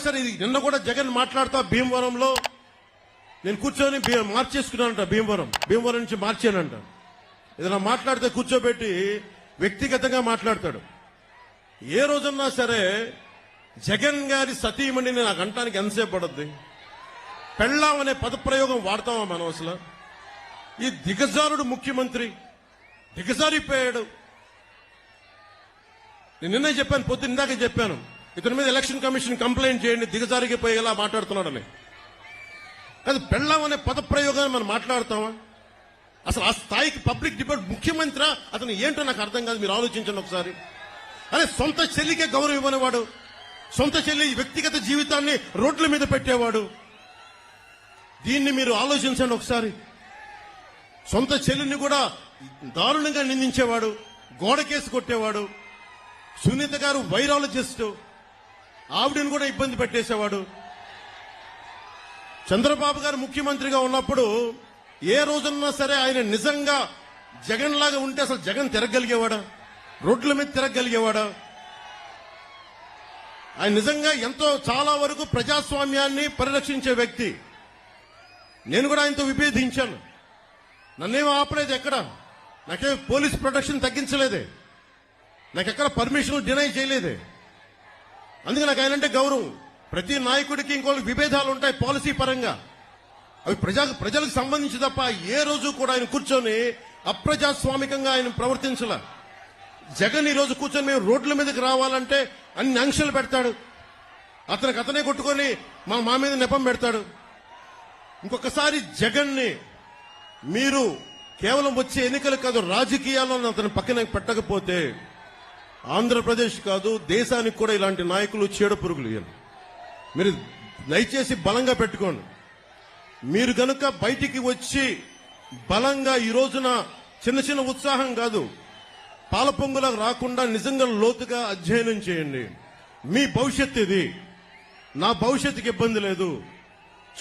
Sir ఇది నిన్న కూడా జగన్ మాట్లాడుతా భీమవరంలో. నేను కూర్చొని మార్చేసుకున్నానంట భీమవరం. భీమవరం నుంచి మార్చానంట. ఏదైనా మాట్లాడితే కూర్చోబెట్టి వ్యక్తిగతంగా మాట్లాడతాడు. ఏ రోజున్నా సరే జగన్ గారి సతీమణిని నాకు అంటానికి ఎంతసేపు పడద్ది? పెళ్ళాం అనే పదప్రయోగం వాడతామా మనం అసలు? ఈ దిగజారుడు ముఖ్యమంత్రి దిగజారిపోయాడు. నేను నిన్నే చెప్పాను పొద్దున్న ఇందాక చెప్పాను. ఇతని మీద ఎలక్షన్ కమిషన్ కంప్లైంట్ చేయండి దిగజారిగిపోయేలా మాట్లాడుతున్నాడని. అది బెళ్ళం అనే పదప్రయోగాన్ని మనం మాట్లాడతామా? అసలు ఆ స్థాయికి పబ్లిక్ డిబేట్ ముఖ్యమంత్రి అతను ఏంటో నాకు అర్థం కాదు మీరు ఆలోచించండి ఒకసారి. అరే సొంత చెల్లికే గౌరవం ఇవ్వనివాడు సొంత చెల్లి వ్యక్తిగత జీవితాన్ని రోడ్ల మీద పెట్టేవాడు. దీన్ని మీరు ఆలోచించండి ఒకసారి. సొంత చెల్లిని కూడా దారుణంగా నిందించేవాడు గోడకేసి కొట్టేవాడు. సునీత గారు వైరాలజిస్టు. ఆవిడని కూడా ఇబ్బంది పెట్టేసేవాడు. చంద్రబాబు గారు ముఖ్యమంత్రిగా ఉన్నప్పుడు ఏ రోజున్నా సరే ఆయన నిజంగా జగన్ లాగా ఉంటే అసలు జగన్ తిరగలిగేవాడా? రోడ్ల మీద తిరగలిగేవాడా? ఆయన నిజంగా ఎంతో చాలా వరకు ప్రజాస్వామ్యాన్ని పరిరక్షించే వ్యక్తి. నేను కూడా ఆయనతో విభేదించాను. నన్నేం ఆపలేదు ఎక్కడ? నాకేం పోలీస్ ప్రొటెక్షన్ తగ్గించలేదే. నాకెక్కడ పర్మిషన్ డినై చేయలేదే. అందుకే నాకు ఆయనంటే గౌరవం. ప్రతి నాయకుడికి ఇంకోటి విభేదాలు ఉంటాయి పాలసీ పరంగా. అవి ప్రజా ప్రజలకు సంబంధించి తప్ప ఏ రోజు కూడా ఆయన కూర్చొని అప్రజాస్వామికంగా ఆయన ప్రవర్తించలే. జగన్ ఈ రోజు కూర్చొని మేము రోడ్ల మీదకి రావాలంటే అన్ని ఆంక్షలు పెడతాడు. అతనికి అతనే కొట్టుకొని మా మా మీద నెపం పెడతాడు. ఇంకొకసారి జగన్ని మీరు కేవలం వచ్చే ఎన్నికలు కాదు రాజకీయాల్లో అతని పక్కన పెట్టకపోతే ఆంధ్రప్రదేశ్ కాదు దేశానికి కూడా ఇలాంటి నాయకులు చీడ పురుగులు మీరు దయచేసి బలంగా పెట్టుకోండి. మీరు గనుక బయటికి వచ్చి బలంగా ఈ రోజున చిన్న చిన్న ఉత్సాహం కాదు పాలపొంగులా రాకుండా నిజంగా లోతుగా అధ్యయనం చేయండి. మీ భవిష్యత్ ఇది. నా భవిష్యత్తుకి ఇబ్బంది లేదు.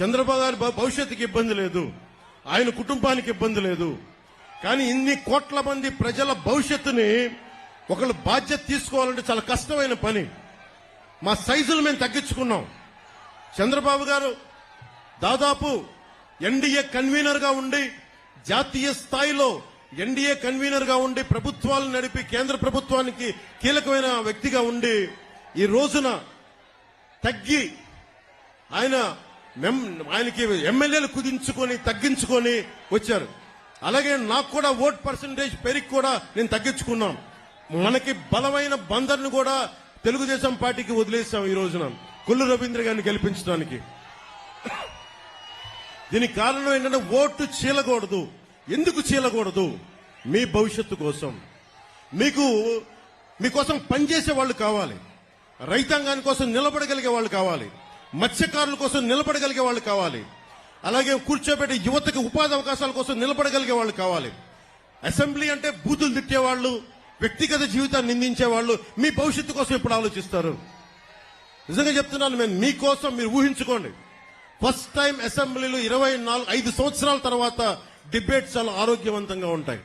చంద్రబాబు గారి భవిష్యత్తుకి ఇబ్బంది లేదు. ఆయన కుటుంబానికి ఇబ్బంది లేదు. కానీ ఇన్ని కోట్ల మంది ప్రజల భవిష్యత్తుని ఒకళ్ళు బాధ్యత తీసుకోవాలంటే చాలా కష్టమైన పని. మా సైజులు మేము తగ్గించుకున్నాం. చంద్రబాబు గారు దాదాపు ఎన్డీఏ కన్వీనర్గా ఉండి జాతీయ స్థాయిలో ఎన్డీఏ కన్వీనర్గా ఉండి ప్రభుత్వాలు నడిపి కేంద్ర ప్రభుత్వానికి కీలకమైన వ్యక్తిగా ఉండి ఈ రోజున తగ్గి ఆయన ఆయనకి ఎమ్మెల్యేలు కుదించుకొని తగ్గించుకొని వచ్చారు. అలాగే నాకు కూడా ఓట్ పర్సంటేజ్ పెరిగి కూడా నేను తగ్గించుకున్నాను. మనకి బలమైన బందర్ను కూడా తెలుగుదేశం పార్టీకి వదిలేసాం ఈ రోజున. కొల్లు రవీంద్ర గారిని గెలిపించడానికి. దీనికి కారణం ఏంటంటే ఓటు చీలకూడదు. ఎందుకు చీలకూడదు? మీ భవిష్యత్తు కోసం. మీకు మీకోసం పనిచేసే వాళ్ళు కావాలి. రైతాంగాని కోసం నిలబడగలిగే వాళ్ళు కావాలి. మత్స్యకారుల కోసం నిలబడగలిగే వాళ్ళు కావాలి. అలాగే కూర్చోబెట్టే యువతకు ఉపాధి అవకాశాల కోసం నిలబడగలిగే వాళ్ళు కావాలి. అసెంబ్లీ అంటే బూతులు తిట్టేవాళ్ళు. వ్యక్తిగత జీవితాన్ని నిందించే వాళ్ళు మీ భవిష్యత్తు కోసం ఎప్పుడు ఆలోచిస్తారు? నిజంగా చెప్తున్నాను నేను మీకోసం మీరు ఊహించుకోండి. ఫస్ట్ టైం అసెంబ్లీలో ఇరవై నాలుగు ఐదు సంవత్సరాల తర్వాత డిబేట్స్ చాలా ఆరోగ్యవంతంగా ఉంటాయి.